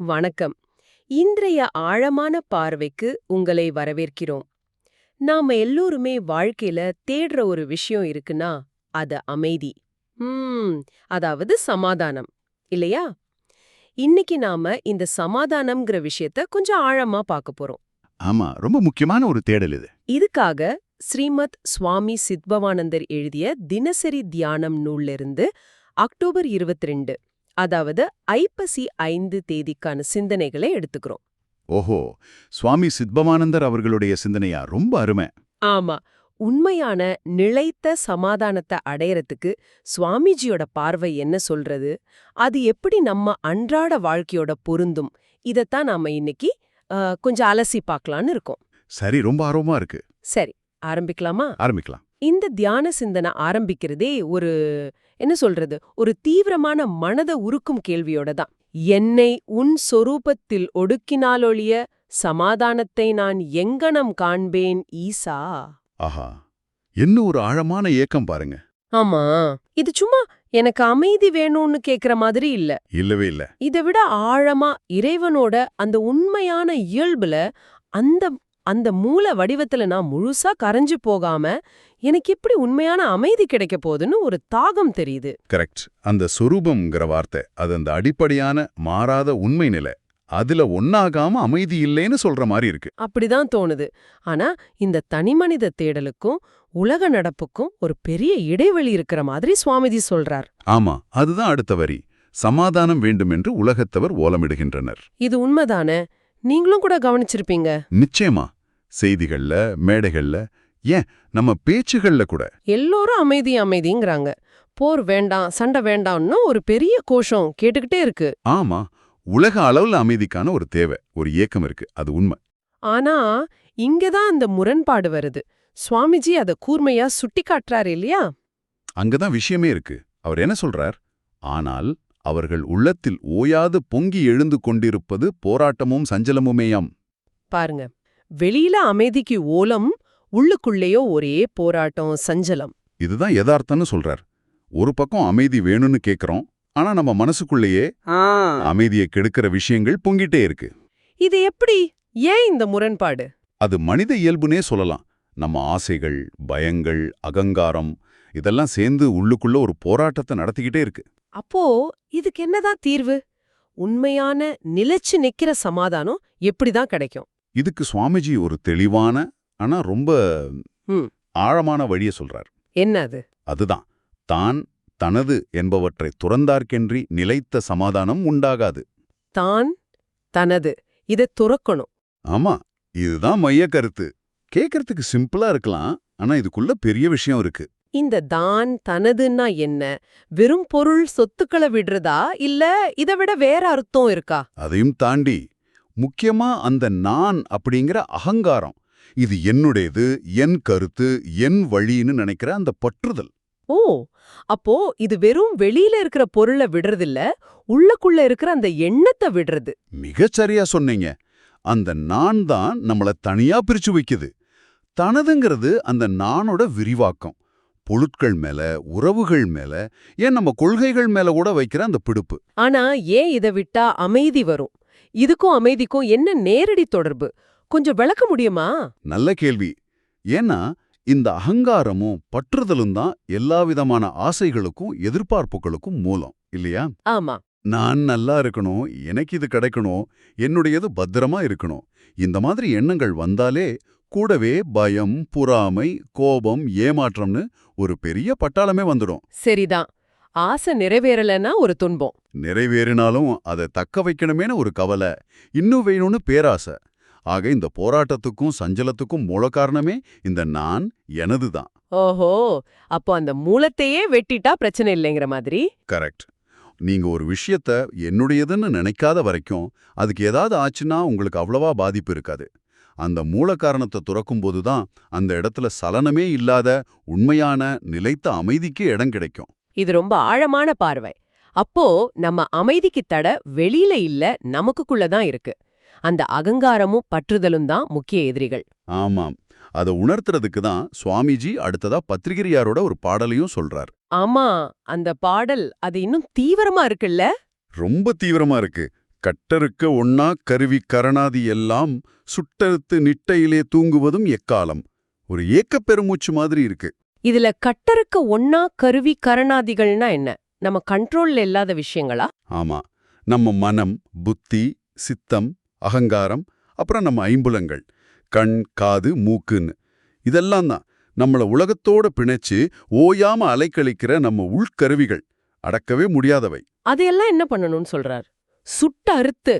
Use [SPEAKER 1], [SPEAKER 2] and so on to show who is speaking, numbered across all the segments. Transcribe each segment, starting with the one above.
[SPEAKER 1] வணக்கம். இன்றைய ஆழமான பார்வைக்கு உங்களை வரவேற்கிறோம். நாம எல்லோருமே வாழ்க்கையில தேடுற ஒரு விஷயம் இருக்குன்னா அது அமைதி. ம் அதாவது சமாதானம். இல்லையா? இன்னைக்கு நாம இந்த சமாதானம்ங்கிற விஷயத்த கொஞ்சம் ஆழமா பார்க்க போறோம்.
[SPEAKER 2] ஆமா ரொம்ப முக்கியமான ஒரு தேடல் இது.
[SPEAKER 1] இதுக்காக ஸ்ரீமத் சுவாமி சித்பவானந்தர் எழுதிய தினசரி தியானம் நூல்ல இருந்து அக்டோபர் 22 அதாவது ஐப்பசி ஐந்து தேதிக்கான சிந்தனைகளை எடுத்துக்கிறோம்.
[SPEAKER 2] ஓஹோ சுவாமி சித்பவானந்தர் அவர்களுடைய சிந்தனையா? ரொம்ப அருமை.
[SPEAKER 1] ஆமா உண்மையான நிலைத்த சமாதானத்தை அடையறதுக்கு சுவாமிஜியோட பார்வை என்ன சொல்றது? அது எப்படி நம்ம அன்றாட வாழ்க்கையோட பொருந்தும்? இதத்தான் நாம இன்னைக்கு கொஞ்சம் அலசி பார்க்கலான்னு இருக்கோம்.
[SPEAKER 2] சரி ரொம்ப ஆர்வமா இருக்கு.
[SPEAKER 1] சரி ஆரம்பிக்கலாமா?
[SPEAKER 2] ஆரம்பிக்கலாம்.
[SPEAKER 1] இந்த தியான சிந்தனை ஆரம்பிக்கிறதே ஒரு என்ன சொல்றது? ஒரு தீவிரமான மனத உருக்கும் கேள்வியோட தான். என்னை உன் சொரூபத்தில் ஒடுக்கினாலொழிய சமாதானத்தை நான் எங்கனம் காண்பேன் ஈசா?
[SPEAKER 2] ஆஹா. என்ன ஒரு ஆழமான ஏக்கம் பாருங்க.
[SPEAKER 1] ஆமா. இது சும்மா எனக்கு அமைதி வேணும்னு கேக்குற மாதிரி இல்ல.
[SPEAKER 2] இல்லவே இல்ல.
[SPEAKER 1] இதை விட ஆழமா இறைவனோட அந்த உண்மையான இயல்புல அந்த அந்த மூல வடிவத்துல நான் முழுசா கரைஞ்சு போகாம எனக்கு எப்படி உண்மையான அமைதி கிடைக்க போகுதுன்னு ஒரு தாகம் தெரியுது.
[SPEAKER 2] கரெக்ட் அந்த சொரூபம்ங்கிற வார்த்தை அது அந்த அடிப்படையான மாறாத உண்மை நிலை அதுல ஒன்னாகாம அமைதி இல்லைன்னு சொல்ற மாதிரி இருக்கு.
[SPEAKER 1] அப்படிதான் தோணுது. ஆனா இந்த தனிமனித தேடலுக்கும் உலக நடப்புக்கும் ஒரு பெரிய இடைவெளி இருக்கிற மாதிரி சுவாமிஜி சொல்றார்.
[SPEAKER 2] ஆமா அதுதான் அடுத்த வரி. சமாதானம் வேண்டுமென்று உலகத்தவர் ஓலமிடுகின்றனர்.
[SPEAKER 1] இது உண்மைதானே? நீங்களும் கூட கவனிச்சிருப்பீங்க.
[SPEAKER 2] நிச்சயமா. செய்திகள்ல மேடைகள்ல ஏன் நம்ம பேச்சுகள்ல கூட.
[SPEAKER 1] எல்லோரும் அமைதி அமைதிங்கிறாங்க. போர் வேண்டாம் சண்டை வேண்டாம்னு ஒரு பெரிய கோஷம் கேட்டுக்கிட்டே இருக்கு.
[SPEAKER 2] ஆமா உலக அளவுல அமைதிக்கான ஒரு தேவை ஒரு ஏக்கம் இருக்கு அது உண்மை.
[SPEAKER 1] ஆனா இங்கதான் அந்த முரண்பாடு வருது. சுவாமிஜி அத கூர்மையா சுட்டி காட்டுறாரு இல்லையா
[SPEAKER 2] அங்கதான் விஷயமே இருக்கு. அவர் என்ன சொல்றார்? ஆனால் அவர்கள் உள்ளத்தில் ஓயாது பொங்கி எழுந்து கொண்டிருப்பது போராட்டமும் சஞ்சலமுமேயாம்.
[SPEAKER 1] பாருங்க வெளியில அமைதிக்கு ஓலம் உள்ளுக்குள்ளேயோ ஒரே போராட்டம் சஞ்சலம்.
[SPEAKER 2] இதுதான் யதார்த்தம்னு சொல்றார். ஒரு பக்கம் அமைதி வேணும்னு கேக்குறோம் ஆனா நம்ம மனசுக்குள்ளேயே அமைதியை கெடுக்கிற விஷயங்கள் பொங்கிட்டே இருக்கு.
[SPEAKER 1] இது எப்படி? ஏன் இந்த முரண்பாடு?
[SPEAKER 2] அது மனித இயல்புனே சொல்லலாம். நம்ம ஆசைகள் பயங்கள் அகங்காரம் இதெல்லாம் சேர்ந்து உள்ளுக்குள்ள ஒரு போராட்டத்தை நடத்திக்கிட்டே இருக்கு.
[SPEAKER 1] அப்போ இதுக்கு என்னதான் தீர்வு? உண்மையான நிலைச்சு நிக்கிற சமாதானம் எப்படிதான் கிடைக்கும்?
[SPEAKER 2] இதுக்கு சுவாமிஜி ஒரு தெளிவான ஆனா ரொம்ப. ஆழமான வழிய சொல்றார்.
[SPEAKER 1] என்ன அது
[SPEAKER 2] அதுதான். தான் தனது என்பவற்றை துறந்தார்க்கென்றி நிலைத்த சமாதானம் உண்டாகாது.
[SPEAKER 1] தான் தனது. இதை துறக்கணும்.
[SPEAKER 2] ஆமா இதுதான் மைய கருத்து. கேக்கறதுக்கு சிம்பிளா இருக்கலாம் ஆனா இதுக்குள்ள பெரிய விஷயம் இருக்கு.
[SPEAKER 1] இந்த தான் தனதுன்னா என்ன? வெறும் பொருள் சொத்துக்களை விடுறதா? இல்ல இதை விட வேற அர்த்தம் இருக்கா?
[SPEAKER 2] அதையும் தாண்டி முக்கியமா அந்த நான் அப்படிங்கிற அகங்காரம் இது என்னுடையது என் கருத்து என் வழின்னு நினைக்கிற அந்த பற்றுதல்.
[SPEAKER 1] ஓ அப்போ இது வெறும் வெளியில இருக்கிற பொருளை விடுறதில்ல உள்ளக்குள்ள இருக்கிற அந்த எண்ணத்தை விடுறது.
[SPEAKER 2] மிகச் சரியா சொன்னீங்க. அந்த நான் தான் நம்மள தனியா பிரிச்சு வைக்குது. தனதுங்கிறது அந்த நானோட விரிவாக்கம். பொருட்கள் மேல உறவுகள் மேல ஏன் நம்ம கொள்கைகள் மேல கூட வைக்கிற அந்த பிடிப்பு.
[SPEAKER 1] ஆனா ஏன் இதை விட்டா அமைதி வரும்? இதுக்கும் அமைதிக்கும் என்ன நேரடி தொடர்பு? கொஞ்சம் விளக்க முடியுமா?
[SPEAKER 2] நல்ல கேள்வி. ஏன்னா இந்த அகங்காரமும் பற்றுதலும் தான் எல்லா விதமான ஆசைகளுக்கும் எதிர்பார்ப்புகளுக்கும் மூலம் இல்லையா?
[SPEAKER 1] ஆமா.
[SPEAKER 2] நான் நல்லா இருக்கணும் எனக்கு இது கிடைக்கணும் என்னுடையது பத்திரமா இருக்கணும். இந்த மாதிரி எண்ணங்கள் வந்தாலே கூடவே பயம் புறாமை கோபம் ஏமாற்றம்னு ஒரு பெரிய பட்டாளமே வந்துடும்.
[SPEAKER 1] சரிதான். ஆசை நிறைவேறலன்னா ஒரு துன்பம்.
[SPEAKER 2] நிறைவேறினாலும் அதை தக்க வைக்கணுமேன ஒரு கவலை இன்னும் வேணும்னு பேராசை. ஆக இந்த போராட்டத்துக்கும் சஞ்சலத்துக்கும் மூல காரணமே இந்த நான் எனது தான்
[SPEAKER 1] ஓஹோ அப்போ அந்த மூலத்தையே வெட்டிட்டா பிரச்சனை இல்லைங்கிற மாதிரி?
[SPEAKER 2] கரெக்ட். நீங்க ஒரு விஷயத்த என்னுடையதுன்னு நினைக்காத வரைக்கும் அதுக்கு ஏதாவது ஆச்சுன்னா உங்களுக்கு அவ்வளவா பாதிப்பு இருக்காது. அந்த மூல காரணத்தை துறக்கும்போது தான் அந்த இடத்துல சலனமே இல்லாத உண்மையான நிலைத்த அமைதிக்கு இடம் கிடைக்கும்.
[SPEAKER 1] இது ரொம்ப ஆழமான பார்வை. அப்போ நம்ம அமைதிக்கு தட வெளியில இல்ல நமக்குள்ள தான் இருக்கு. அந்த அகங்காரமும் பற்றுதலும் தான் முக்கிய எதிரிகள்.
[SPEAKER 2] ஆமாம். அதை உணர்த்துறதுக்கு தான் சுவாமிஜி அடுத்ததா பத்திரிகையாரோட ஒரு பாடலையும் சொல்றார்.
[SPEAKER 1] ஆமா அந்த பாடல் அது இன்னும் தீவிரமா இருக்குல்ல?
[SPEAKER 2] ரொம்ப தீவிரமா இருக்கு. கட்டறுக்க ஒண்ணா கருவி கரணாதி எல்லாம் சுட்டறுத்து நிட்டையிலே தூங்குவதும் எக்காலம். ஒரு ஏக்கப் பெருமூச்சு மாதிரி இருக்கு.
[SPEAKER 1] இதுல கட்டறுக்க ஒன்னா கருவி கரணாதிகள்னா என்ன? நம்ம கண்ட்ரோல்ல இல்லாத விஷயங்களா?
[SPEAKER 2] ஆமா. நம்ம மனம் புத்தி சித்தம் அகங்காரம் அப்புறம் நம்ம ஐம்புலங்கள் கண் காது மூக்குன்னு. இதெல்லாம் தான் நம்மள உலகத்தோட பிணைச்சு ஓயாம அலைக்கழிக்கிற நம்ம உள்கருவிகள். அடக்கவே முடியாதவை.
[SPEAKER 1] அதையெல்லாம் என்ன பண்ணணும்னு சொல்றார்? சுட்ட அறுத்து.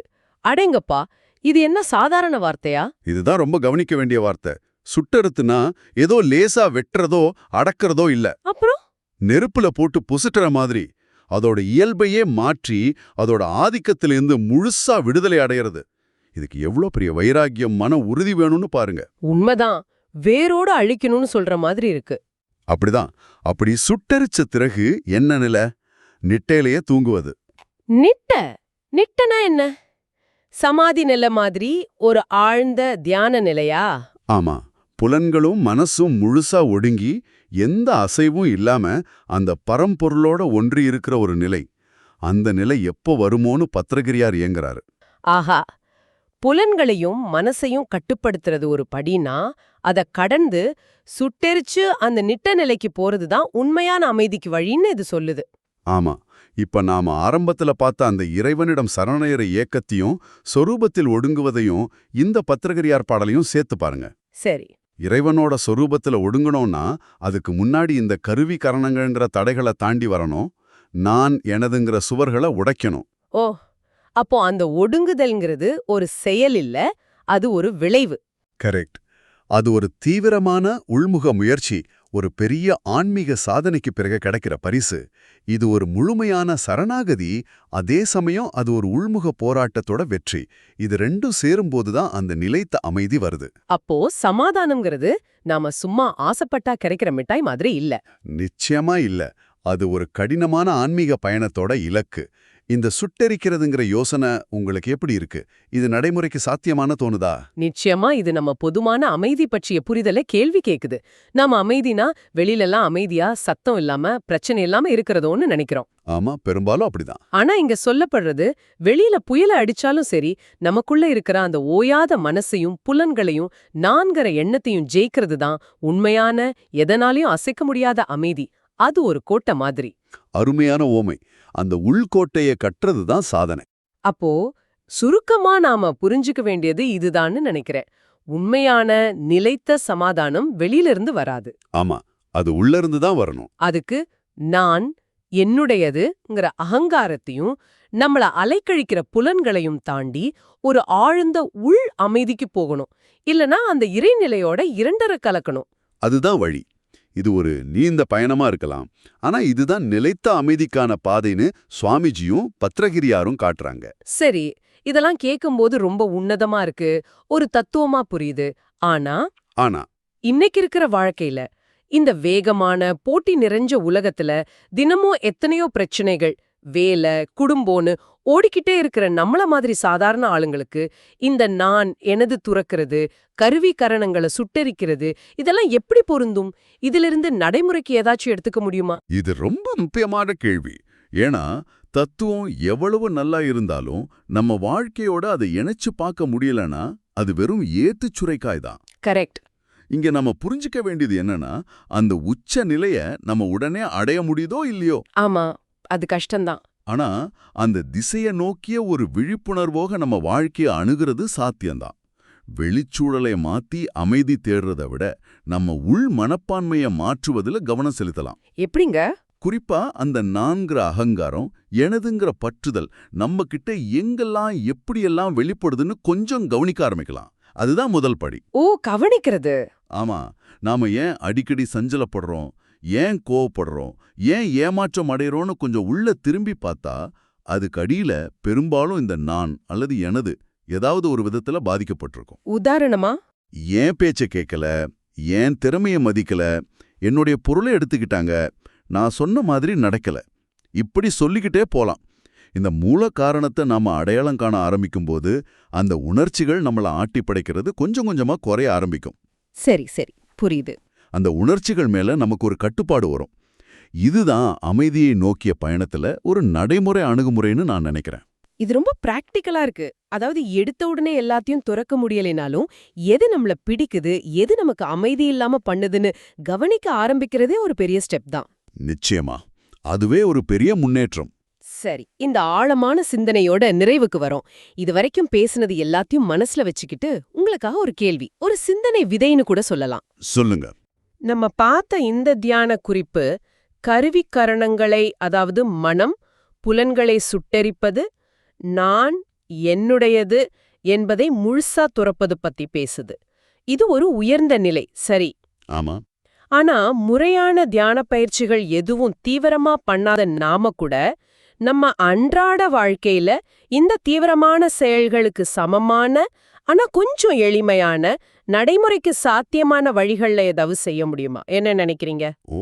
[SPEAKER 1] அடேங்கப்பா இது என்ன சாதாரண வார்த்தையா?
[SPEAKER 2] இதுதான் ரொம்ப கவனிக்க வேண்டிய வார்த்தை. சுட்டறுத்துனா ஏதோ லேசா வெட்டுறதோ அடக்கிறதோ இல்ல.
[SPEAKER 1] அப்புறம்?
[SPEAKER 2] நெருப்புல போட்டு புசுட்டுற மாதிரி. அதோட இயல்பையே மாற்றி அதோட ஆதிக்கத்திலிருந்து முழுசா விடுதலை அடையிறது. இதுக்கு எவ்வளோ பெரிய வைராக்கியம் மன உறுதி வேணும்னு பாருங்க.
[SPEAKER 1] உண்மைதான். வேரோட அழிக்கணும்னு சொல்ற மாதிரி இருக்கு.
[SPEAKER 2] அப்படிதான். அப்படி சுட்டரிச்ச பிறகு என்ன நிலை? நிட்டையிலேயே தூங்குவது.
[SPEAKER 1] நிட்ட? நிட்டனா என்ன? சமாதி நிலை மாதிரி ஒரு ஆழ்ந்த தியான நிலையா?
[SPEAKER 2] ஆமா. புலன்களும் மனசும் முழுசா ஒடுங்கி எந்த அசைவும் இல்லாம அந்த பரம்பொருளோட ஒன்றி இருக்கிற ஒரு நிலை. அந்த நிலை எப்போ வருமோன்னு பத்திரகிரியார் இயங்குறாரு.
[SPEAKER 1] ஆஹா. புலன்களையும் மனசையும் கட்டுப்படுத்துறது ஒரு படினா அத கடந்து சுட்டெரிச்சு அந்த நிட்ட நிலைக்கு போறது தான் உண்மையான அமைதிக்கு வழின்னு இது சொல்லுது.
[SPEAKER 2] ஆமா. இப்ப நாம ஆரம்பத்துல பார்த்த அந்த இறைவனிடம் சரணடைகிற ஏக்கத்தையும் சொரூபத்தில் ஒடுங்குவதையும் இந்த பத்திரகிரியார் பாடலையும் சேர்த்து பாருங்க.
[SPEAKER 1] சரி.
[SPEAKER 2] இறைவனோட சொரூபத்துல ஒடுங்கணும்னா அதுக்கு முன்னாடி இந்த கருவி கரணங்கள்ங்கிற தடைகளை தாண்டி வரணும். நான் எனதுங்கிற சுவர்களை உடைக்கணும்.
[SPEAKER 1] ஓ அப்போ அந்த ஒடுங்குதல்ங்கிறது ஒரு செயல் இல்ல அது ஒரு விளைவு.
[SPEAKER 2] கரெக்ட். அது ஒரு தீவிரமான உள்முக முயற்சி ஒரு பெரிய ஆன்மீக சாதனைக்கு பிறகு கிடைக்கிற பரிசு. இது ஒரு முழுமையான சரணாகதி அதே சமயம் அது ஒரு உள்முக போராட்டத்தோட வெற்றி. இது ரெண்டும் சேரும்போது தான் அந்த நிலைத்த அமைதி வருது.
[SPEAKER 1] அப்போ சமாதானம்ங்கிறது நாம சும்மா ஆசைப்பட்டா கிடைக்கிற மிட்டாய் மாதிரி இல்ல.
[SPEAKER 2] நிச்சயமா இல்ல. அது ஒரு கடினமான ஆன்மீக பயணத்தோட இலக்கு. இந்த சுட்டெரிக்கிறதுங்கிற யோசனை உங்களுக்கு எப்படி இருக்கு? இது நடைமுறைக்கு சாத்தியமான தோணுதா?
[SPEAKER 1] நிச்சயமா இது நம்ம பொதுமான அமைதி பற்றிய புரிதலை கேள்வி கேக்குது. நாம அமைதினா வெளியிலலாம் அமைதியா சத்தம் இல்லாம பிரச்சனை இல்லாம இருக்கிறதோன்னு நினைக்கிறோம்.
[SPEAKER 2] ஆமா பெரும்பாலும் அப்படிதான்.
[SPEAKER 1] ஆனா இங்க சொல்லப்படுறது வெளியில புயல அடிச்சாலும் சரி நமக்குள்ள இருக்கிற அந்த ஓயாத மனசையும் புலன்களையும் நான்கிற எண்ணத்தையும் ஜெயிக்கிறது தான் உண்மையான எதனாலையும் அசைக்க முடியாத அமைதி. அது ஒரு கோட்டை மாதிரி.
[SPEAKER 2] அருமையான ஓமை. அந்த உள்கோட்டையை கட்டுறது தான் சாதனை.
[SPEAKER 1] அப்போ சுருக்கமா நாம புரிஞ்சுக்க வேண்டியது இதுதான்னு நினைக்கிறேன். உண்மையான நிலைத்த சமாதானம் வெளியில இருந்து வராது.
[SPEAKER 2] ஆமா அது உள்ள இருந்து தான் வரணும்.
[SPEAKER 1] அதுக்கு நான் என்னுடையதுங்கிற அகங்காரத்தையும் நம்மள அலைக்கழிக்கிற புலன்களையும் தாண்டி ஒரு ஆழ்ந்த உள் அமைதிக்கு போகணும். இல்லனா அந்த இறைநிலையோட இரண்டரை கலக்கணும்.
[SPEAKER 2] அதுதான் வழி. இது ஒரு நீண்ட பயணமா இருக்கலாம். ஆனா இதுதான் நிலைத்த அமைதிக்கான பாதைன்னு சுவாமிஜியும் பத்ரகிரியாரும் காட்டுறாங்க.
[SPEAKER 1] சரி இதெல்லாம் கேட்கும்போது ரொம்ப உன்னதமா இருக்கு. ஒரு தத்துவமா புரியுது. ஆனா?
[SPEAKER 2] ஆனா?
[SPEAKER 1] இன்னைக்கு இருக்கிற வாழ்க்கையில இந்த வேகமான போட்டி நிறைஞ்ச உலகத்துல தினமும் எத்தனையோ பிரச்சனைகள் வேலை குடும்பம்னு ஓடிக்கிட்டே இருக்கிற நம்மள மாதிரி சாதாரண ஆளுங்களுக்கு இந்த நான் எனது துறக்கிறது கருவி கரணங்களை சுட்டரிக்கிறது இதெல்லாம் எப்படி பொருந்தும்? இதிலிருந்து நடைமுறைக்கு ஏதாச்சும் எடுத்துக்க முடியுமா?
[SPEAKER 2] இது ரொம்ப முக்கியமான கேள்வி. ஏன்னா தத்துவம் எவ்வளவு நல்லா இருந்தாலும் நம்ம வாழ்க்கையோட அதை இணைச்சு பார்க்க முடியலனா அது வெறும் ஏத்துச் சுரைக்காய் தான்.
[SPEAKER 1] கரெக்ட்.
[SPEAKER 2] இங்க நம்ம புரிஞ்சுக்க வேண்டியது என்னன்னா அந்த உச்ச நிலைய நம்ம உடனே அடைய முடியுதோ இல்லையோ?
[SPEAKER 1] ஆமா. அது கஷ்டம்தான்.
[SPEAKER 2] ஆனா அந்த திசைய நோக்கிய ஒரு விழிப்புணர்வோக நம்ம வாழ்க்கைய அணுகிறது சாத்தியம்தான். வெளிச்சூழலை மாத்தி அமைதி தேடுறத விட நம்ம உள் மனப்பான்மைய மாற்றுவதில் கவனம் செலுத்தலாம்.
[SPEAKER 1] எப்படிங்க?
[SPEAKER 2] குறிப்பா அந்த நான்கிற அகங்காரம் எனதுங்கிற பற்றுதல் நம்ம கிட்ட எங்கெல்லாம் எப்படியெல்லாம் வெளிப்படுதுன்னு கொஞ்சம் கவனிக்க ஆரம்பிக்கலாம். அதுதான் முதல் படி.
[SPEAKER 1] ஓ கவனிக்கிறது.
[SPEAKER 2] ஆமா நாம ஏன் அடிக்கடி சஞ்சலப்படுறோம்? ஏன் கோவப்படுறோம்? ஏன் ஏமாற்றம் அடைகிறோம்னு கொஞ்சம் உள்ள திரும்பி பார்த்தா அதுக்கு அடியில பெரும்பாலும் இந்த நான் அல்லது எனது ஏதாவது ஒரு விதத்துல பாதிக்கப்பட்டிருக்கும்.
[SPEAKER 1] உதாரணமா?
[SPEAKER 2] ஏன் பேச்ச கேட்கல ஏன் திறமைய மதிக்கல? என்னுடைய பொருளை எடுத்துக்கிட்டாங்க. நான் சொன்ன மாதிரி நடக்கல. இப்படி சொல்லிக்கிட்டே போலாம். இந்த மூல காரணத்தை நாம அடையாளம் காண ஆரம்பிக்கும்போது அந்த உணர்ச்சிகள் நம்மள ஆட்டி படைக்கிறது கொஞ்சம் கொஞ்சமா குறைய ஆரம்பிக்கும்.
[SPEAKER 1] சரி சரி. புரியுது.
[SPEAKER 2] அந்த உணர்ச்சிகள் மேல நமக்கு ஒரு கட்டுப்பாடு வரும். இதுதான் அமைதியை நோக்கிய பயணத்துல ஒரு நடைமுறை அணுகுமுறைன்னு நான் நினைக்கிறேன்.
[SPEAKER 1] இது ரொம்ப பிராக்டிக்கலா இருக்கு. அதாவது எடுத்த உடனே எல்லாத்தையும் துறக்க முடியலைனாலும் எது நம்மள பிடிக்குது எது நமக்கு அமைதி இல்லாம பண்ணுதுன்னு கவனிக்க ஆரம்பிக்கிறதே ஒரு பெரிய ஸ்டெப் தான்.
[SPEAKER 2] நிச்சயமா. அதுவே ஒரு பெரிய முன்னேற்றம்.
[SPEAKER 1] சரி இந்த ஆழமான சிந்தனையோட நிறைவுக்கு வரோம். இது வரைக்கும் பேசுனது எல்லாத்தையும் மனசுல வச்சுக்கிட்டு உங்களுக்காக ஒரு கேள்வி ஒரு சிந்தனை விதைன்னு கூட சொல்லலாம்.
[SPEAKER 2] சொல்லுங்க.
[SPEAKER 1] நம்ம பார்த்த இந்த தியான குறிப்பு கருவிக்கரணங்களை அதாவது மனம் புலன்களை சுட்டெரிப்பது நான் என்னுடையது என்பதை முழுசா துறப்பது பத்தி பேசுது. இது ஒரு உயர்ந்த நிலை சரி.
[SPEAKER 2] ஆமா.
[SPEAKER 1] ஆனா முறையான தியான பயிற்சிகள் எதுவும் தீவிரமா பண்ணாத நாம கூட நம்ம அன்றாட வாழ்க்கையில இந்த தீவிரமான செயல்களுக்கு சமமான ஆனா கொஞ்சம் எளிமையான நடைமுறைக்கு சாத்தியமான வழிகள்ல ஏதாவது செய்ய முடியுமா? என்ன நினைக்கிறீங்க?
[SPEAKER 2] ஓ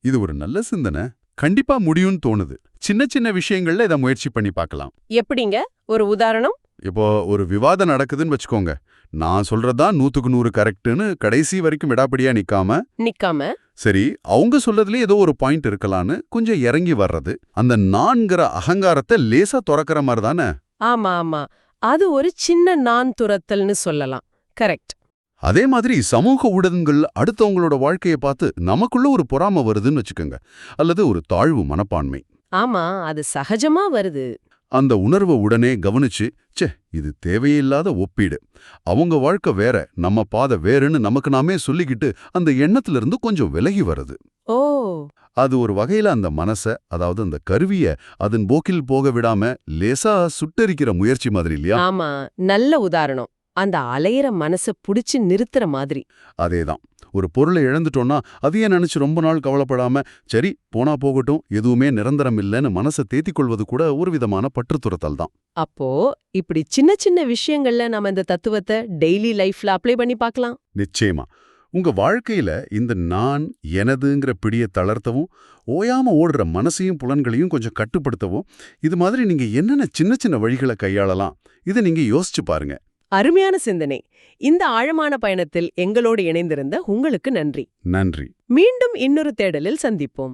[SPEAKER 2] இது ஒரு நல்ல சிந்தனை. கண்டிப்பா முடியும்னு தோணுது. சின்ன சின்ன விஷயங்கள்ல இதை முயற்சி பண்ணி பார்க்கலாம்.
[SPEAKER 1] எப்படிங்க? ஒரு உதாரணம்?
[SPEAKER 2] இப்போ ஒரு விவாதம் நடக்குதுன்னு வச்சுக்கோங்க. நான் சொல்றதுதான் நூத்துக்கு நூறு கரெக்ட்னு கடைசி வரைக்கும் விடாப்படியா நிக்காம?
[SPEAKER 1] நிக்காம?
[SPEAKER 2] சரி அவங்க சொல்றதுல ஏதோ ஒரு பாயிண்ட் இருக்கலான்னு கொஞ்சம் இறங்கி வர்றது. அந்த நான்கிற அகங்காரத்தை லேசா துறக்கிற மாதிரி தானே?
[SPEAKER 1] ஆமா ஆமா. அது ஒரு சின்ன நான் துரத்தல்னு சொல்லலாம். கரெக்ட்
[SPEAKER 2] அதே மாதிரி சமூக ஊடகங்கள் அடுத்தவங்களோட வாழ்க்கையை பார்த்து நமக்குள்ள ஒரு பொறாம வருதுன்னு வச்சுக்கோங்க. அல்லது ஒரு தாழ்வு மனப்பான்மை.
[SPEAKER 1] ஆமா அது சகஜமா வருது.
[SPEAKER 2] அந்த உணர்வை உடனே கவனிச்சு ச்சே இது தேவையில்லாத ஒப்பீடு. அவங்க வாழ்க்கை வேற நம்ம பாதை வேறுன்னு நமக்கு நாமே சொல்லிக்கிட்டு அந்த எண்ணத்திலிருந்து கொஞ்சம் விலகி வருது
[SPEAKER 1] ஓ.
[SPEAKER 2] அது ஒரு வகையில அந்த மனச அதாவது அந்த கருவிய அதன் போக்கில் போக விடாம லேசா சுட்டெரிக்கிற முயற்சி மாதிரி இல்லையா?
[SPEAKER 1] ஆமா நல்ல உதாரணம். அந்த அலையிற மனச புடிச்சு நிறுத்துற மாதிரி.
[SPEAKER 2] அதேதான். ஒரு பொருளை இழந்துட்டோம்னா அதையே நினைச்சு ரொம்ப நாள் கவலைப்படாம சரி போனா போகட்டும் எதுவுமே நிரந்தரம் இல்லைன்னு மனசை தேத்திக் கொள்வது கூட ஒரு விதமான பற்றுத்துறத்தல் தான்.
[SPEAKER 1] அப்போ இப்படி சின்ன சின்ன விஷயங்கள்ல நம்ம இந்த தத்துவத்தை டெய்லி லைஃப்ல அப்ளை பண்ணி பார்க்கலாம்.
[SPEAKER 2] நிச்சயமா. உங்க வாழ்க்கையில இந்த நான் எனதுங்கிற பிடிய தளர்த்தவும் ஓயாம ஓடுற மனசையும் புலன்களையும் கொஞ்சம் கட்டுப்படுத்தவும் இது மாதிரி நீங்க என்னென்ன சின்ன சின்ன வழிகளை கையாளலாம் இதை நீங்க யோசிச்சு பாருங்க.
[SPEAKER 1] அருமையான சிந்தனை. இந்த ஆழமான பயணத்தில் எங்களோடு இணைந்திருந்த உங்களுக்கு நன்றி.
[SPEAKER 2] நன்றி.
[SPEAKER 1] மீண்டும் இன்னொரு தேடலில் சந்திப்போம்.